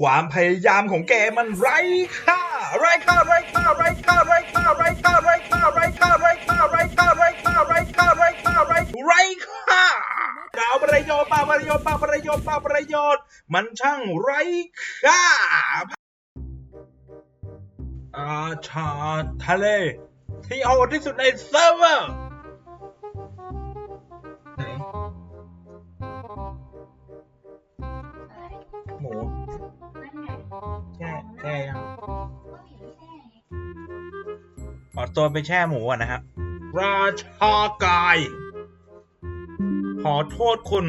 ความพยายามของแกมันไร้ค่าไร้ค่าไร้ค่าไร้ค่าไร้ค่าไร้ค่าไร้ค่าไร้ค่าไร้ค่าไร้ค่าไร้ค่าไร้ค่าไร้ค่าไร้ไร้ค่าเปล่าประโยชน์ปล่าประโยชน์ปล่าประโยชน์ปล่าประโยชน์ มันช่างไร้ค่าอาชาทะเล ที่โหดที่สุดในเซิร์ฟเวอร์ ตัวไปแช่หมูก่อนนะครับ ราชากาย ขอโทษคุณ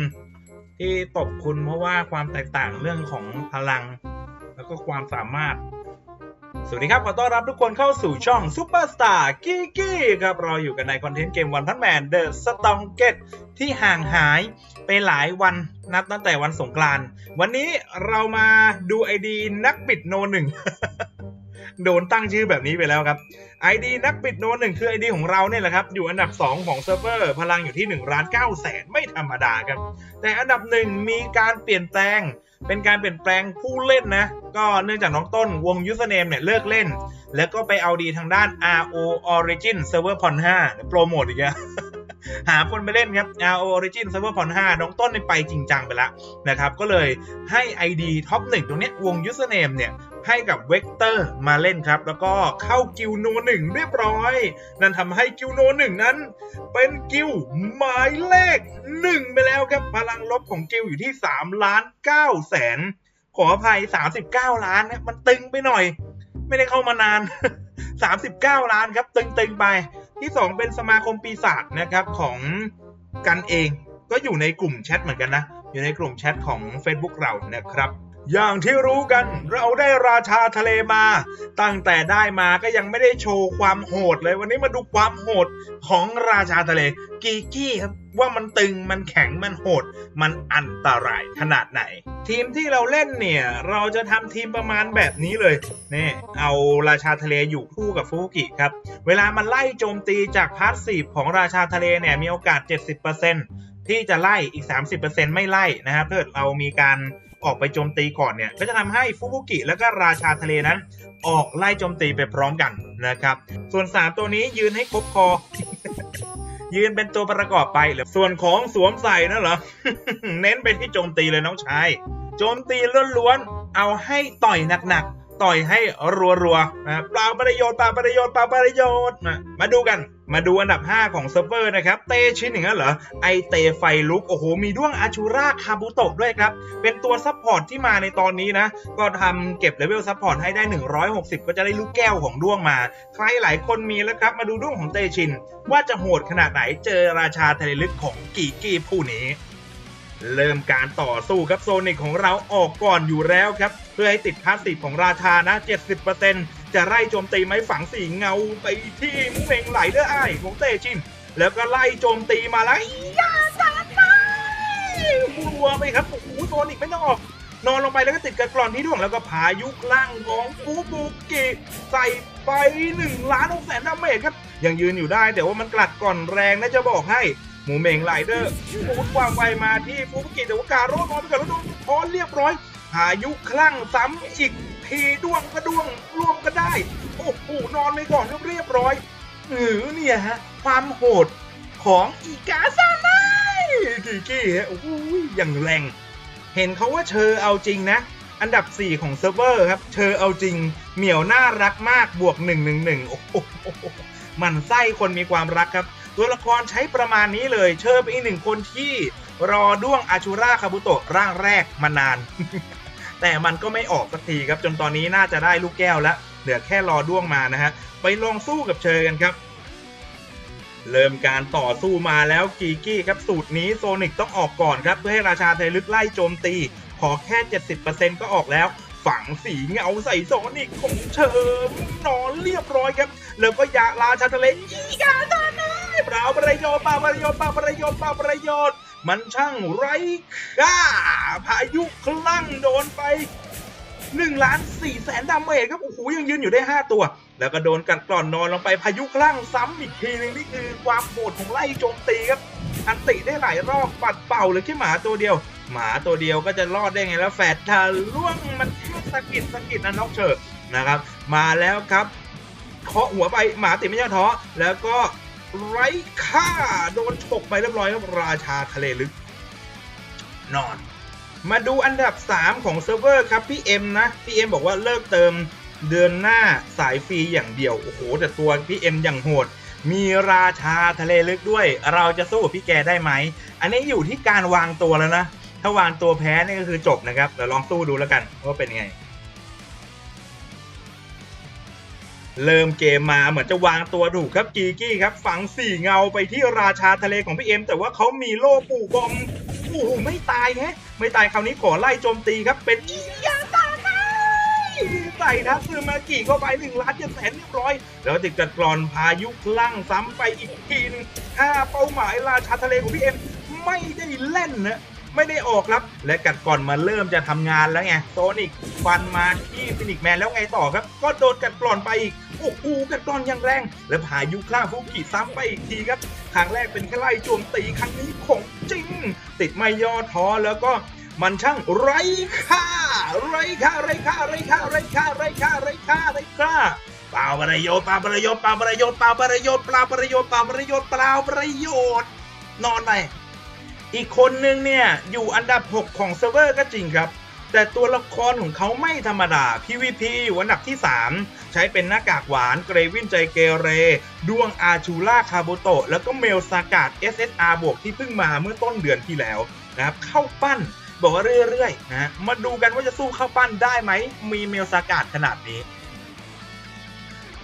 ที่ตบคุณเพราะว่าความแตกต่างเรื่องของพลัง แล้วก็ความสามารถ สวัสดีครับ ขอต้อนรับทุกคนเข้าสู่ช่อง Superstar กี้กี้ครับ เราอยู่กันในคอนเทนต์เกมวันพันแมน The Strongest ที่ห่างหายไปหลายวันนับตั้งแต่วันสงกรานต์วันนี้เรามาดูไอดีนักบิดโนหนึ่ง โดนตั้งชื่อแบบนี้ไปแล้วครับ ID นักบิดโนหนึ่งคือ ID ของเราเนี่ยแหละครับ อยู่อันดับ 2 ของเซิร์ฟเวอร์พลังอยู่ที่1ล้าน9แสนไม่ธรรมดาครับ แต่อันดับหนึ่งมีการเปลี่ยนแปลง เป็นการเปลี่ยนแปลงผู้เล่นนะ ก็เนื่องจากน้องต้นวง username เนี่ยเลิกเล่น แล้วก็ไปเอาดีทางด้าน RO Origin Server Pon 5โปรโมทอีกแล้ว หาคนไปเล่นครับ RO Origin Server Pon 5น้องต้นไปจริงจังไปแล้วนะครับ ก็เลยให้ ID ท็อปหนึ่งตรงนี้วง username เนี่ยให้กับเวกเตอร์มาเล่นครับ แล้วก็เข้ากิลโนหนึ่งเรียบร้อย นั่นทำให้กิลโนหนึ่งนั้น เป็นกิลหมายเลขหนึ่งไปแล้วครับพลังลบของกิลอยู่ที่3ล้าน9แสนขออภัย 39 ล้านนะมันตึงไปหน่อย ไม่ได้เข้ามานาน 39 ล้านครับ ตึงๆไป ที่ 2 เป็นสมาคมปีศาจนะครับของกันเองก็อยู่ในกลุ่มแชทเหมือนกันนะ อยู่ในกลุ่มแชทของ Facebook เรานะครับ อย่างที่รู้กันเราได้ราชาทะเลมา ตั้งแต่ได้มาก็ยังไม่ได้โชว์ความโหดเลย วันนี้มาดูความโหดของราชาทะเล กีกี้ครับว่ามันตึงมันแข็งมันโหด มันอันตรายขนาดไหน ทีมที่เราเล่นเนี่ย เราจะทำทีมประมาณแบบนี้เลยนี่เอาราชาทะเลอยู่คู่กับฟูกิครับ เวลามันไล่โจมตีจากพาร์ทซีฟของราชาทะเลเนี่ยมีโอกาส 70%ที่จะไล่อีก 30%ไม่ไล่นะครับถ้าเกิดเรามีการ ออกไปโจมตีก่อนเนี่ยก็จะทำให้ฟูบุกิแล้วก็ราชาทะเลนั้น ออกไล่โจมตีไปพร้อมกันนะครับ ส่วน 3 ตัวนี้ยืนให้ครบคอ ยืนเป็นตัวประกอบไปเหรอส่วนของสวมใส่นั่นเหรอ เน้นไปที่โจมตีเลยน้องชาย โจมตีล้วนๆเอาให้ต่อยหนักๆต่อยให้รัวๆนะเปล่าประโยชน์เปล่าประโยชน์เปล่าประโยชน์มาดูกัน มาดูอันดับ 5 ของเซิร์ฟเวอร์นะครับ เตชินอย่างนั้นเหรอ ไอเตไฟลุก โอ้โห มีด้วงอาชูราคาบุโตะด้วยครับ เป็นตัวซัพพอร์ตที่มาในตอนนี้นะ ก็ทำเก็บเลเวลซัพพอร์ตให้ได้ 160 ก็จะได้ลูกแก้วของด้วงมา ใครหลายคนมีแล้วครับ มาดูด้วงของเตชิน ว่าจะโหดขนาดไหนเจอราชาทะเลลึกของกีกี้ผู้นี้เริ่มการต่อสู้ครับโซนิกของเราออกก่อนอยู่แล้วครับ เพื่อให้ติดพาสซีฟของราชานะ 70% จะไล่โจมตีไม้ฝังสีเงาไปที่มุ้งเมงไหลเดอไอของเตชิน แล้วก็ไล่โจมตีมาแล้วยาสาดไปบัวไปครับโอ้โหโซนิกไม่ต้องออก นอนลงไปแล้วก็ติดกระกรอนที่ดวงแล้วก็พายุคลั่งของฟูบุกิใส่ไป1ล้าน6แสนดาเมจครับยังยืนอยู่ได้แต่ว่ามันกลัดก่อนแรงนะจะบอกให้หมูเมงไลเดอร์ปูดความไวมาที่ฟูบุกิแต่ว่าการโรดนอนไปก่อนแล้วโดนพอนเรียบร้อยพายุคลั่งซ้ำอีก เทด้วงก็ด้วงรวมก็ได้ โอ้โหนอนไปก่อนเรียบร้อยหรือเนี่ยฮะ ความโหดของอีกาซาไนกีกี้ฮะโอ้โหอย่างแรง เห็นเขาว่าเชอเอาจริงนะ อันดับ 4 ของเซิร์ฟเวอร์ครับ เชอเอาจริง เหมียวน่ารักมากบวก 111 โอ้โหมันไส้คนมีความรักครับ ตัวละครใช้ประมาณนี้เลย เชอเป็นอีกหนึ่งคนที่รอด้วงอาชูราคาบุโตะร่างแรกมานาน แต่มันก็ไม่ออกสักทีครับจนตอนนี้น่าจะได้ลูกแก้วแล้วเหลือแค่รอด้วงมานะฮะไปลองสู้กับเชอกันครับ เริ่มการต่อสู้มาแล้วกีกี้ครับสูตรนี้โซนิกต้องออกก่อนครับเพื่อให้ราชาเทลึกไล่โจมตี ขอแค่ 70%ก็ออกแล้วฝังสีเงาใส่โซนิกของเชิมนอนเรียบร้อยครับ แล้วก็ยาราชาทะเลอีกาตาไนเปล่าประโยชน์เปล่าประโยชน์เปล่าประโยชน์เปล่าประโยชน์ มันช่างไร้ค่า พายุคลั่งโดนไป1ล้าน4แสนดาเมจครับโอ้โหยังยืนอยู่ได้ 5 ตัว แล้วก็โดนกัดกร่อนนอนลงไปพายุคลั่งซ้ำอีกทีนึงนี่คือความโหดของไล่โจมตีครับ อันติได้หลายรอบปัดเป่าเลยแค่หมาตัวเดียว หมาตัวเดียวก็จะรอดได้ไงแล้วแฝดทาล่วงมันแค่สะกิดสะกิดนะน็อกเชิร์นะครับ มาแล้วครับเคาะหัวไปหมาติดไม่ยอดท้อแล้วก็ไร้ค่าโดนฉกไปเรียบร้อยครับราชาทะเลลึก นอน มาดูอันดับ 3 ของเซิร์ฟเวอร์ครับพี่เอ็มนะพี่เอ็มบอกว่าเลิกเติมเดือนหน้าสายฟรีอย่างเดียว โอ้โห แต่ตัวพี่เอ็มอย่างโหด มีราชาทะเลลึกด้วย เราจะสู้กับพี่แกได้ไหม อันนี้อยู่ที่การวางตัวแล้วนะ ถ้าวางตัวแพ้นี่ก็คือจบนะครับเดี๋ยวลองสู้ดูแล้วกันว่าเป็นไง เริ่มเกมมาเหมือนจะวางตัวถูกครับกีกี้ครับ ฝังสี่เงาไปที่ราชาทะเลของพี่เอ็มแต่ว่าเขามีโล่ปู่บอม อ้โหไม่ตายแฮะ ไม่ตายคราวนี้ขอไล่โจมตีครับ เป็นอียาตาไใส่ทัซึมากิเข้าไปหนึ่งล้านเจ็ดแสนเรียบร้อย แล้วติดกัดกรอนพายุคลั่งซ้ำไปอีกทีนึงห้าเป้าหมายราชาทะเลของพี่เอ็มไม่ได้เล่นนะไม่ได้ออกครับ และกัดก่อนมาเริ่มจะทำงานแล้วไงโซนิกฟันมาที่ฟินิกแมนแล้วไงต่อครับ ก็โดนกัดกร่อนไปอีก โอ้โหกัดกร่อนอย่างแรง และพายุคล้าฟุกิซ้ำไปอีกทีครับ ครั้งแรกเป็นแค่ไล่โจมตีครั้งนี้ของจริง ติดไม่ย่อท้อแล้วก็มันช่างไร้ค่า ไร้ค่าไร้ค่าไร้ค่าไร้ค่าไร้ค่าไร้ค่าไร้ค่าเปล่าประโยชน์เปล่าประโยชน์เปล่าประโยชน์เปล่าประโยชน์เปล่าประโยชน์เปล่าประโยชน์เปล่าประโยชน์ นอนไปอีกคนนึงเนี่ยอยู่อันดับ 6 ของเซิร์ฟเวอร์ก็จริงครับ แต่ตัวละครของเขาไม่ธรรมดา PVP อยู่อันดับที่ 3 ใช้เป็นหน้ากากหวาน เกรวินใจเกเรดวงอาชูล่าคาโบโตะ แล้วก็เมลซากาด SSR บวกที่เพิ่งมาเมื่อต้นเดือนที่แล้วนะครับเข้าปั้นบอกว่าเรื่อยๆนะมาดูกันว่าจะสู้เข้าปั้นได้ไหม มีเมลซากาดขนาดนี้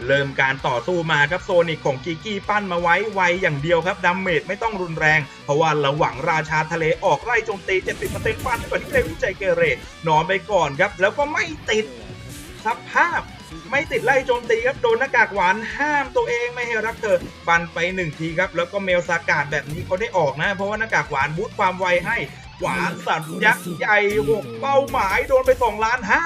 เริ่มการต่อสู้มาครับโซนิกของกิกี้ปั้นมาไว้ไวอย่างเดียวครับดัมเมจไม่ต้องรุนแรง เพราะว่าระหว่างราชาทะเลออกไล่โจมตี 70%ฟันก่อนที่เลวินใจเกเรนอนไปก่อนครับ แล้วก็ไม่ติดสภาพ ไม่ติดไล่โจมตีครับโดนหน้ากากหวานห้ามตัวเองไม่ให้รักเธอฟันไปหนึ่งทีครับแล้วก็เมลซากาดแบบนี้เขาได้ออกนะ เพราะว่าหน้ากากหวานบูทความไวให้หวานสัตว์ยักษ์ใหญ่หกเป้าหมายโดนไปสองล้านห้า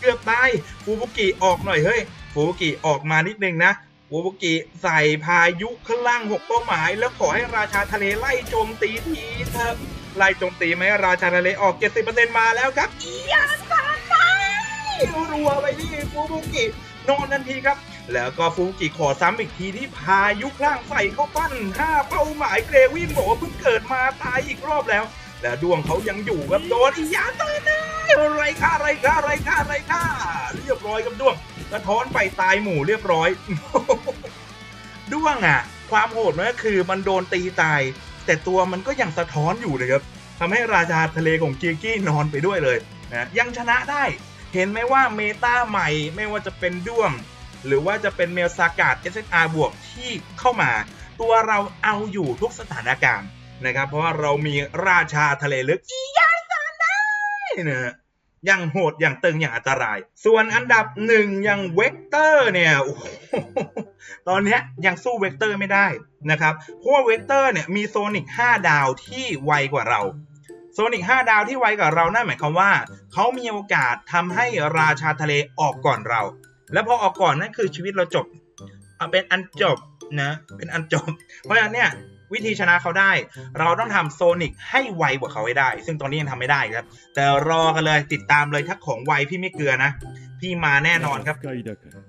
เกือบตายฟูบุกิออกหน่อยเฮ้ยฟูบุกิออกมานิดนึงนะฟูบุกิใส่พายุข้างล่างหกเป้าหมาย แล้วขอให้ราชาทะเลไล่โจมตีทีเถอะไล่โจมตีไหมราชาทะเลออก 70%มาแล้วครับอียาซาไน รัวไปที่ฟูบุกินอนทันทีครับ แล้วก็ฟูบุกิขอซ้ำอีกทีที่พายุข้างล่างใส่เข้าปั้นห้าเป้าหมายเกรวินบอกว่าเพิ่งเกิดมาตายอีกรอบแล้ว และดวงเขายังอยู่ครับโดนอียาตาไนไรค่าไรค่าไรค่าไรค่าเรียบร้อยครับดวงสะท้อนไปตายหมู่เรียบร้อยด้วงอะ ความโหดมันก็คือมันโดนตีตาย แต่ตัวมันก็ยังสะท้อนอยู่เลยครับทำให้ราชาทะเลของกิกี้นอนไปด้วยเลยนะยังชนะได้ เห็นไหมว่าเมตาใหม่ไม่ว่าจะเป็นด้วง หรือว่าจะเป็นเมลซากาด SSR บวกที่เข้ามา ตัวเราเอาอยู่ทุกสถานการณ์นะครับ เพราะว่าเรามีราชาทะเลลึกอียาซาได้นะฮะอย่างโหดอย่างตึงอย่างอันตราย ส่วนอันดับหนึ่งอย่างเวกเตอร์เนี่ยโอ้ตอนนี้ยยังสู้เวกเตอร์ไม่ได้นะครับ เพราะว่าเวกเตอร์เนี่ยมีโซนิก5 ดาวที่ไวกว่าเรา โซนิก5 ดาวที่ไวกว่าเรานั่นหมายความว่า เขามีโอกาสทำให้ราชาทะเลออกก่อนเรา แล้วพอออกก่อนนั่นคือชีวิตเราจบเอาเป็นอันจบนะเป็นอันจบ เพราะฉะนั้นเนี่ยวิธีชนะเขาได้ เราต้องทำโซนิกให้ไวกว่าเขาให้ได้ ซึ่งตอนนี้ยังทำไม่ได้ครับ แต่รอกันเลยติดตามเลยถ้าของไวพี่ไม่เกลือนะ พี่มาแน่นอนครับ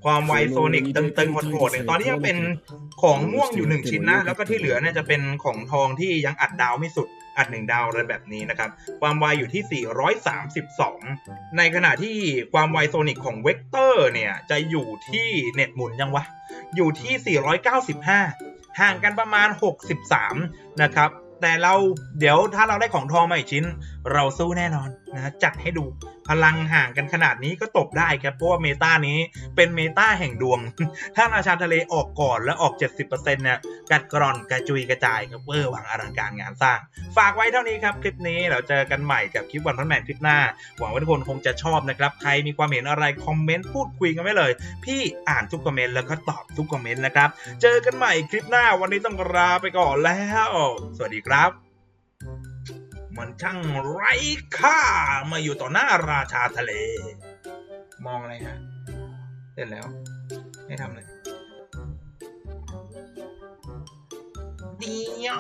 ความไวโซนิกตึงๆโหดๆเนี่ยตอนนี้ยังเป็นของม่วงอยู่หนึ่งชิ้นนะ แล้วก็ที่เหลือเนี่ยจะเป็นของทองที่ยังอัดดาวไม่สุด อัดหนึ่งดาวอะไรแบบนี้นะครับ ความไวอยู่ที่ 432 ในขณะที่ความไวโซนิกของเวกเตอร์เนี่ย จะอยู่ที่เน็ตหมุนยังวะ อยู่ที่ 495 ห่างกันประมาณ 63 นะครับ แต่เราเดี๋ยวถ้าเราได้ของทองมาอีกชิ้น เราสู้แน่นอนนะจัดให้ดูพลังห่างกันขนาดนี้ก็ตบได้ครับ เพราะว่าเมตานี้เป็นเมตาแห่งดวง ถ้าราชาทะเลออกก่อนแล้วออก 70%เนี่ยกัดกร่อนกระจุยกระจายครับเวอร์หวังอลังการงานสร้าง ฝากไว้เท่านี้ครับ คลิปนี้เราเจอกันใหม่กับคลิปวันพันแมนคลิปหน้า หวังว่าทุกคนคงจะชอบนะครับ ใครมีความเห็นอะไรคอมเมนต์พูดคุยกันไว้เลย พี่อ่านทุกคอมเมนต์แล้วก็ตอบทุกคอมเมนต์นะครับ เจอกันใหม่คลิปหน้าวันนี้ต้องลาไปก่อนแล้ว สวัสดีครับ มันช่างไร้ค่ามาอยู่ต่อหน้าราชาทะเล มองอะไรฮะเสร็จแล้วไม่ทำเลยเดียว